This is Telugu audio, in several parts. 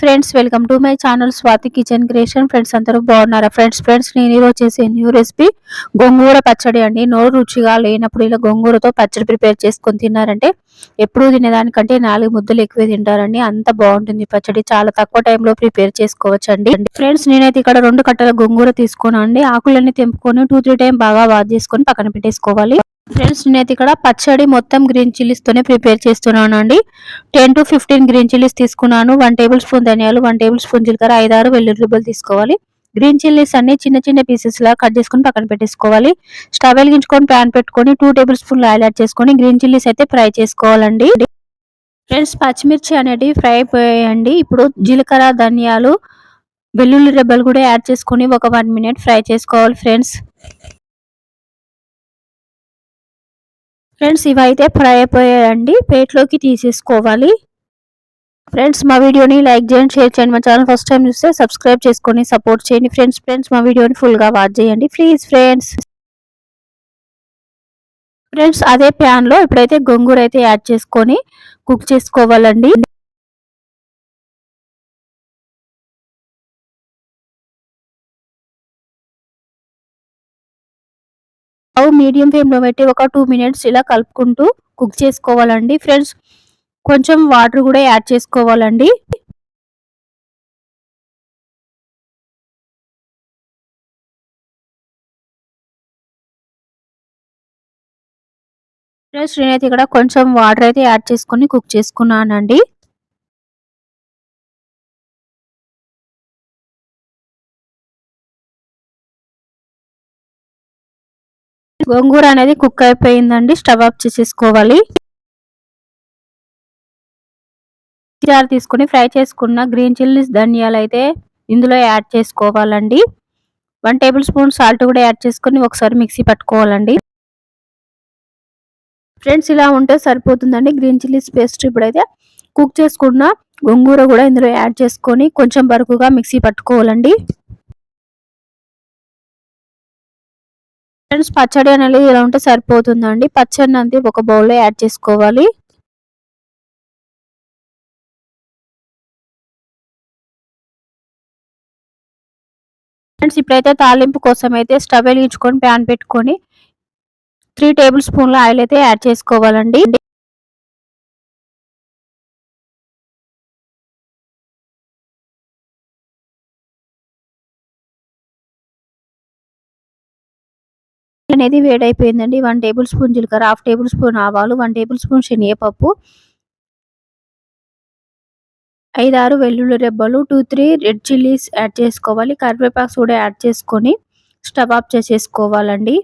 Friends welcome to my channel Swathi kitchen creation. Friends అందరూ బాగున్నారా? ఫ్రెండ్స్ ఫ్రెండ్స్ నేను ఈరోజు చేసే న్యూ రెసిపీ గోంగూర పచ్చడి అండి. నోరు రుచిగా లేనప్పుడు ఇలా గోంగూరతో పచ్చడి ప్రిపేర్ చేసుకొని తిన్నారంటే ఎప్పుడూ తినేదానికంటే నాలుగు ముద్దలు ఎక్కువ తింటారండి. అంత బాగుంటుంది పచ్చడి. చాలా తక్కువ టైంలో ప్రిపేర్ చేసుకోవచ్చు అండి ఫ్రెండ్స్ నేనైతే ఇక్కడ రెండు కట్టల గోంగూర తీసుకున్నాను ఆకులన్నీ తెంపుకొని టూ త్రీ టైం బాగా వాష్ చేసుకొని పక్కన పెట్టేసుకోవాలి. ఫ్రెండ్స్ నేనైతే ఇక్కడ పచ్చడి మొత్తం గ్రీన్ చిల్లీస్ తోనే ప్రిపేర్ చేస్తున్నాను అండి ten to fifteen green chillies తీసుకున్నాను. వన్ టేబుల్ స్పూన్ ధనియాలు వన్ టేబుల్ స్పూన్ జీలకర్ర ఐదారు వెల్లుల్లిబ్బలు తీసుకోవాలి. గ్రీన్ చిల్లీస్ అన్ని చిన్న చిన్న పీసెస్ లా కట్ చేసుకుని పక్కన పెట్టేసుకోవాలి. స్టవ్ వెలిగించుకొని ప్యాన్ పెట్టుకొని two table spoon oil add చేసుకొని గ్రీన్ చిల్లీస్ అయితే ఫ్రై చేసుకోవాలండి. ఫ్రెండ్స్ పచ్చిమిర్చి అనేటివి ఫ్రై అయిపోయాయండి ఇప్పుడు జీలకర్ర ధనియాలు వెల్లుల్లి రెబ్బలు కూడా యాడ్ చేసుకొని ఒక వన్ మినిట్ ఫ్రై చేసుకోవాలి ఫ్రెండ్స్. ఫ్రెండ్స్ ఇవైతే ఫ్రై అయిపోయాయండి ప్లేట్లోకి తీసేసుకోవాలి. ఫ్రెండ్స్ మా వీడియోని లైక్ చేయండి షేర్ చేయండి. మా ఛానల్ ఫస్ట్ టైం చూస్తే సబ్స్క్రైబ్ చేసుకొని సపోర్ట్ చేయండి. ఫ్రెండ్స్ ఫ్రెండ్స్ మా వీడియోని ఫుల్గా వాచ్ చేయండి. ప్లీజ్ ఫ్రెండ్స్ ఫ్రెండ్స్ అదే ప్యాన్లో ఇప్పుడైతే గొంగూర అయితే యాడ్ చేసుకొని కుక్ చేసుకోవాలండి. స్టవ్ మీడియం ఫ్లేమ్లో పెట్టి ఒక టూ మినిట్స్ ఇలా కలుపుకుంటూ కుక్ చేసుకోవాలండి. ఫ్రెండ్స్ కొంచెం వాటర్ కూడా యాడ్ చేసుకోవాలండి. ఫ్రెండ్స్ నేనైతే ఇక్కడ కొంచెం వాటర్ అయితే యాడ్ చేసుకొని కుక్ చేసుకున్నానండి. గోంగూర అనేది కుక్ అయిపోయిందండి. స్టవ్ ఆఫ్ చేసేసుకోవాలి. జార్ తీసుకుని ఫ్రై చేసుకున్న గ్రీన్ చిల్లీస్ ధనియాలు అయితే ఇందులో యాడ్ చేసుకోవాలండి. వన్ టేబుల్ స్పూన్ సాల్ట్ కూడా యాడ్ చేసుకుని ఒకసారి మిక్సీ పట్టుకోవాలండి. ఫ్రెండ్స్ ఇలా ఉంటే సరిపోతుందండి గ్రీన్ చిల్లీస్ పేస్ట్. ఇప్పుడైతే కుక్ చేసుకున్న గోంగూర కూడా ఇందులో యాడ్ చేసుకొని కొంచెం బరుకుగా మిక్సీ పట్టుకోవాలండి. ఫ్రెండ్స్ పచ్చడి అనేది ఇలా ఉంటే సరిపోతుందండి. పచ్చడి అంతే ఒక బౌల్లో యాడ్ చేసుకోవాలి. ఫ్రెండ్స్ ఇప్పుడైతే తాలింపు కోసం అయితే స్టవ్ వెలిగించుకొని ప్యాన్ పెట్టుకొని త్రీ టేబుల్ స్పూన్ల ఆయిల్ అయితే యాడ్ చేసుకోవాలండి. అనేది వేడైపోయిందండి. వన్ టేబుల్ స్పూన్ జీలకర్ర హాఫ్ టేబుల్ స్పూన్ ఆవాలు వన్ టేబుల్ స్పూన్ శనగపప్పు ఐదారు వెల్లుల్లి రెబ్బలు two three red chillies add చేసుకోవాలి. కరివేపాకు కూడా యాడ్ చేసుకొని స్టవ్ ఆఫ్ చేసేసుకోవాలండి.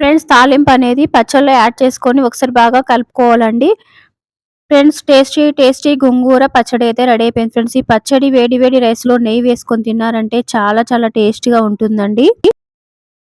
ఫ్రెండ్స్ తాలింపు అనేది పచ్చళ్ళు యాడ్ చేసుకొని ఒకసారి బాగా కలుపుకోవాలండి. ఫ్రెండ్స్ టేస్టీ టేస్టీ గోంగూర పచ్చడి అయితే రెడీ అయిపోయింది ఫ్రెండ్స్. ఈ పచ్చడి వేడి వేడి రైస్లో నెయ్యి వేసుకొని తిన్నారంటే చాలా చాలా టేస్టీగా ఉంటుందండి.